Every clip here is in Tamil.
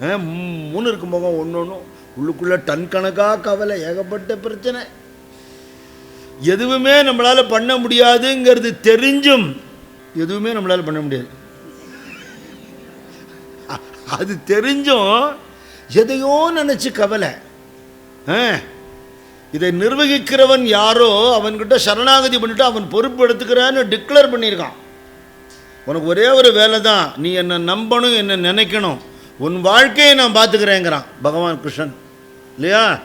மூணு இருக்கும் முகம் ஒன்று ஒன்றும் உள்ளுக்குள்ளே டன் கணக்காக கவலை ஏகப்பட்ட பிரச்சனை. எதுவுமே நம்மளால் பண்ண முடியாதுங்கிறது தெரிஞ்சும் எதுவுமே நம்மளால் பண்ண முடியாது. அ- அது தெரிஞ்சும் எதையோ நினச்சி கவலை. ஆ, இதை நிர்வகிக்கிறவன் யாரோ அவன்கிட்ட சரணாகதி பண்ணிட்டு அவன் பொறுப்பு எடுத்துக்கிறான்னு டிக்ளேர் பண்ணியிருக்கான். உனக்கு ஒரே ஒரு வேலை தான் நீ என்னை நம்பணும் என்னை நினைக்கணும். உன் வாழ்க்கையை நான் பார்த்துக்கிறேங்கிறான் பகவான் கிருஷ்ணன். இல்லையா?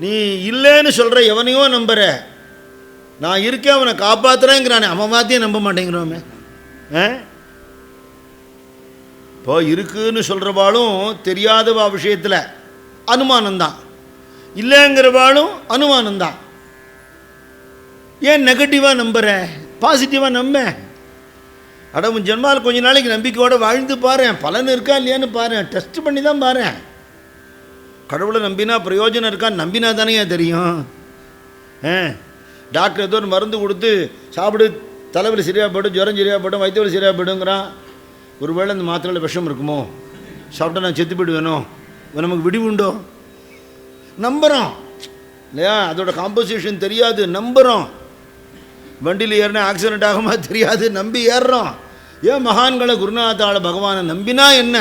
நீ இல்லைன்னு சொல்கிற எவனையோ நம்புற. நான் இருக்கேன் அவனை காப்பாற்றுறேங்கிறானே அவன் மாத்தியே நம்ப மாட்டேங்கிறோமே. ஆ? இப்போ இருக்குன்னு சொல்கிறவாளும் தெரியாதவா விஷயத்தில்? அனுமானம்தான். இல்லைங்கிறவாளும் அனுமானம்தான். ஏன் நெகட்டிவாக நம்புகிற பாசிட்டிவாக நம்ப? அட உன் ஜென்மாவில் கொஞ்ச நாளைக்கு நம்பிக்கையோடு வாழ்ந்து பாரு பலன் இருக்கா இல்லையான்னு பாரு டெஸ்ட் பண்ணி தான் பாரு கடவுளை நம்பினா பிரயோஜனம் இருக்கா? நம்பினா தானே தெரியும். ஆ. டாக்டர் ஏதோ ஒரு மருந்து கொடுத்து சாப்பிடு தலைவலி சரியாக போய்டும் ஜுரம் சரியாக போய்டும் வயிற்றுவலி சரியாக போய்டுங்கிறான். ஒருவேளை இந்த மாத்திரையில் விஷம் இருக்குமோ? சாப்பிட்டா நான் செத்து போயிடுவேனோ? நமக்கு விடிவு உண்டோ? நம்புகிறோம் இல்லையா? அதோட காம்போசிஷன் தெரியாது. நம்புகிறோம் வண்டியில் ஏறினா ஆக்சிடென்ட் ஆகுமா? தெரியாது. நம்பி ஏறுறோம். ஏன் மகான்களை குருநாதாள பகவானை நம்பினா என்ன?